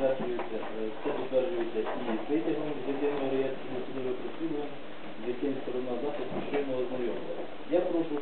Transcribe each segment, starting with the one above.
затверджується, це затверджується і витягом з реєстру судових розслідувань, з яким сторона захисту щойно ознайомлена. Я прошу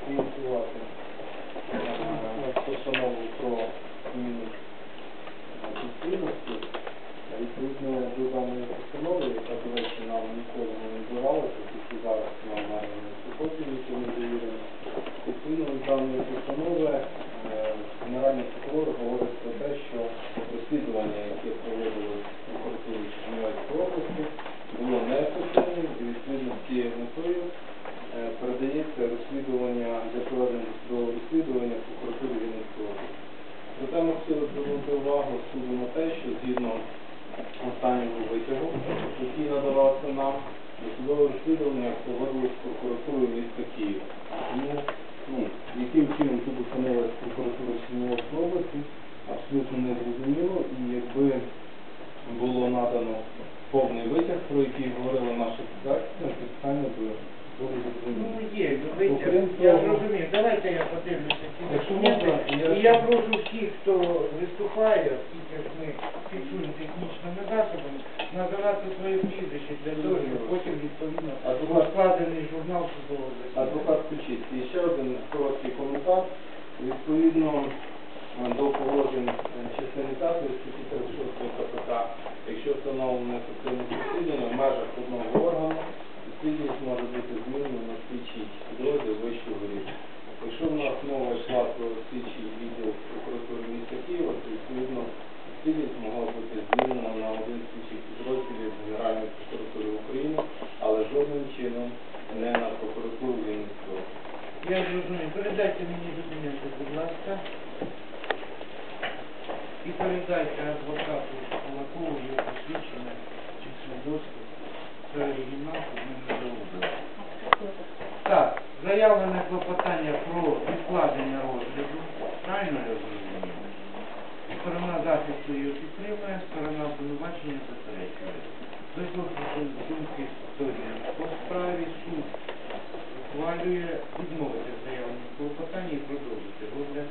б прокоментувати е, постанову про зміну те, що згідно останнього витягу, який надавався нам, досудове розслідування проводилось прокуратурою міста Києва. Тому, ну, яким чином тут установилась прокуратура Чернігівської області, абсолютно не зрозуміло, і якби було надано повний витяг, про який говорила наша редакція, це питання би було Ну, зрозуміло. є, витяг. Окрім Я того- зрозумів. Давайте я подивлюся ці Якщо документи. можна, я- І я прошу всіх, хто виступає, оскільки ж ми фіксуємо технічними засобами, називати своє прізвище для того, щоб потім відповідно був складений журнал судового засідання. Адвокат включить. І ще один короткий коментар. Відповідно і передайте адвокату Кулакову його посвідчення чи свідоцтво. Це оригінал, ми не заробили. Так, заявлене клопотання про відкладення розгляду. Правильно я розумію. Сторона захисту її підтримує, сторона обвинувачення заперечує. Дозвольте думки сторін по справі суд ухвалює відмовити заявлені клопотання і продовжити розгляд.